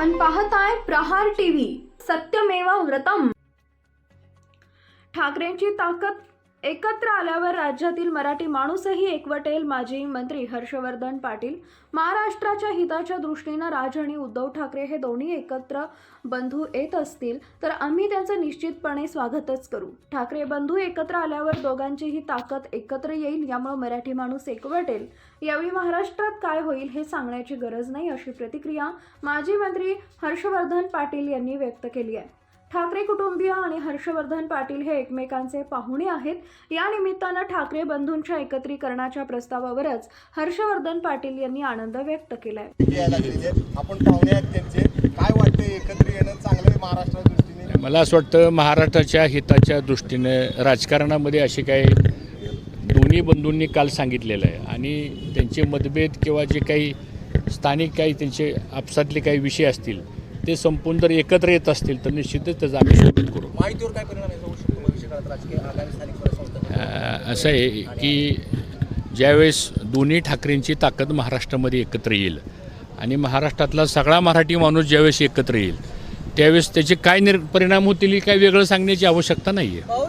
आपण पाहताय प्रहार टीव्ही. सत्यमेवा व्रतम. ठाकरेंची ताकद एकत्र आल्यावर राज्यातील मराठी माणूसही एकवटेल माजी मंत्री हर्षवर्धन पाटील. महाराष्ट्राच्या हिताच्या दृष्टीनं राज आणि उद्धव ठाकरे हे दोन्ही एकत्र बंधू येत असतील तर आम्ही त्यांचं निश्चितपणे स्वागतच करू. ठाकरे बंधू एकत्र आल्यावर दोघांचीही ताकद एकत्र येईल यामुळे मराठी माणूस एकवटेल. यावेळी महाराष्ट्रात काय होईल हे सांगण्याची गरज नाही अशी प्रतिक्रिया माजी मंत्री हर्षवर्धन पाटील यांनी व्यक्त केली आहे. ठाकरे कुटुंबीय आणि हर्षवर्धन पाटील हे एकमेकांचे पाहुणे आहेत. या निमित्तानं ठाकरे बंधूंच्या एकत्रीकरणाच्या प्रस्तावावरच हर्षवर्धन पाटील यांनी आनंद व्यक्त केलाय. आपण पाहुणे आहेत त्यांचे. काय वाटतं एकत्र येणं चांगलं महाराष्ट्राच्या दृष्टीने? मला असं वाटतं महाराष्ट्राच्या हिताच्या दृष्टीनं राजकारणामध्ये असे काही दोन्ही बंधूंनी काल सांगितलेलं आहे. आणि त्यांचे मतभेद किंवा जे काही स्थानिक काही त्यांचे आपसातले काही विषय असतील ते संपून जर एकत्र येत असतील तर निश्चितच त्याचं आम्ही स्वागत करू. माहितीवर काय परिणाम असं आहे की ज्यावेळेस दोन्ही ठाकरेंची ताकद महाराष्ट्रामध्ये एकत्र येईल आणि महाराष्ट्रातला सगळा मराठी माणूस ज्यावेळेस एकत्र येईल त्यावेळेस त्याचे काय निर परिणाम होतील हे काय वेगळं सांगण्याची आवश्यकता नाही आहे